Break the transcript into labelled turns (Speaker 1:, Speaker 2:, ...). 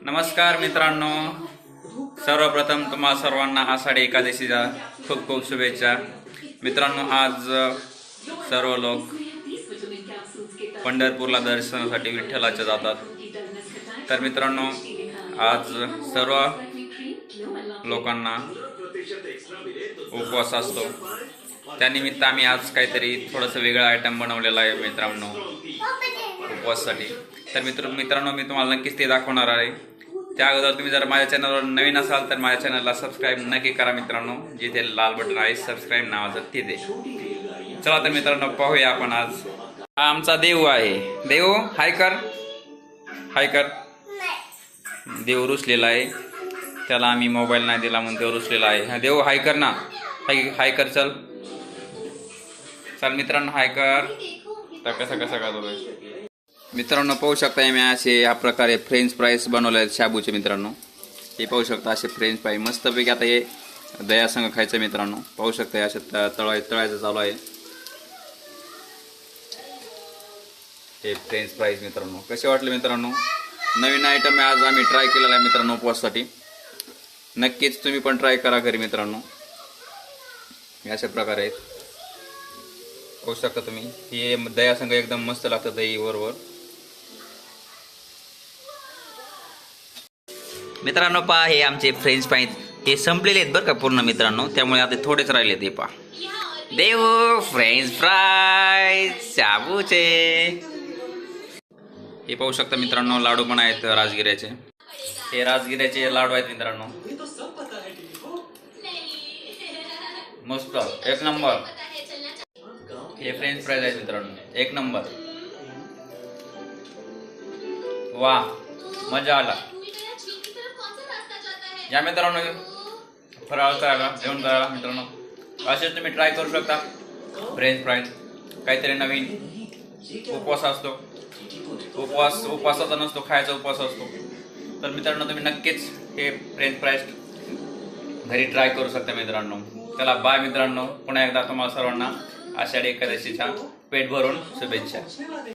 Speaker 1: नमस्कार मित्रांनो. सर्वप्रथम तुम्हा सर्वांना आषाढी एकादशीचा खूप खूप शुभेच्छा. मित्रांनो आज सर्व लोक पंढरपूरला दर्शनासाठी विठ्ठलाच्या जातात. तर मित्रांनो आज सर्व लोकांना उपवास असतो. त्यानिमित्त आम्ही आज काहीतरी थोडंसं वेगळं आयटम बनवलेलं आहे मित्रांनो. उपवाससाठी. तर मित्र मित्रांनो मी तुम्हाला नक्कीच ते दाखवणार आहे. त्या अगोदर तुम्ही जर माझ्या चॅनलवर नवीन असाल तर माझ्या चॅनलला सबस्क्राईब नक्की करा मित्रांनो. जिथे लाल बटन आहे सबस्क्राईब नावाचं तिथे. चला तर मित्रांनो पाहूया आपण आज. हा आमचा देव आहे. देव हाय कर. हाय कर. देव रुसलेला आहे. त्याला आम्ही मोबाईल नाही दिला म्हणून देव रुसलेला आहे. हा देव हाय कर ना. हाय हाय कर चल. चल मित्रांनो हाय कर. तर कसं कसं करतो मित्रांनो पाहू शकता मी असे या प्रकारे फ्रेंच फ्राईज बनवले आहेत शाबूचे मित्रांनो. हे पाहू शकता असे फ्रेंच फ्राई मस्तपैकी आता हे दयासंग खायचं मित्रांनो. पाहू शकता असे तळाय तळायचं चालू आहे. हे फ्रेंच फ्राईज मित्रांनो. कसे वाटले मित्रांनो? नवीन आयटम आज आम्ही ट्राय केलेला आहे मित्रांनो उपवाससाठी. नक्कीच तुम्ही पण ट्राय करा घरी मित्रांनो. हे अशा प्रकारे आहेत. पाहू शकता तुम्ही. हे दयासंग एकदम मस्त लागतं दही बरोबर मित्रांनो पहा हे आमचे फ्रेंच फ्राईज हे संपलेले आहेत बरं का पूर्ण मित्रांनो. त्यामुळे आता थोडेच राहिले ते पहा. देव फ्रेंच फ्राईज शाबूचे. हे पाहू शकता मित्रांनो लाडू पण आहेत राजगिऱ्याचे. हे राजगिऱ्याचे लाडू आहेत मित्रांनो. मस्त. एक नंबर. हे फ्रेंच फ्राईज आहेत मित्रांनो. एक नंबर. वा मजा आला. या मित्रांनो फराळ करायला जेवण करायला मित्रांनो. असेच तुम्ही ट्राय करू शकता. फ्रेंच फ्राईज काहीतरी नवीन उपवास असतो. उपवास उपवासाचा नसतो खायचा उपवास असतो. तर मित्रांनो तुम्ही नक्कीच हे फ्रेंच फ्राईज घरी ट्राय करू शकता मित्रांनो. चला बाय मित्रांनो. पुन्हा एकदा तुम्हाला सर्वांना आषाढी एकादशीच्या पेट भरून शुभेच्छा.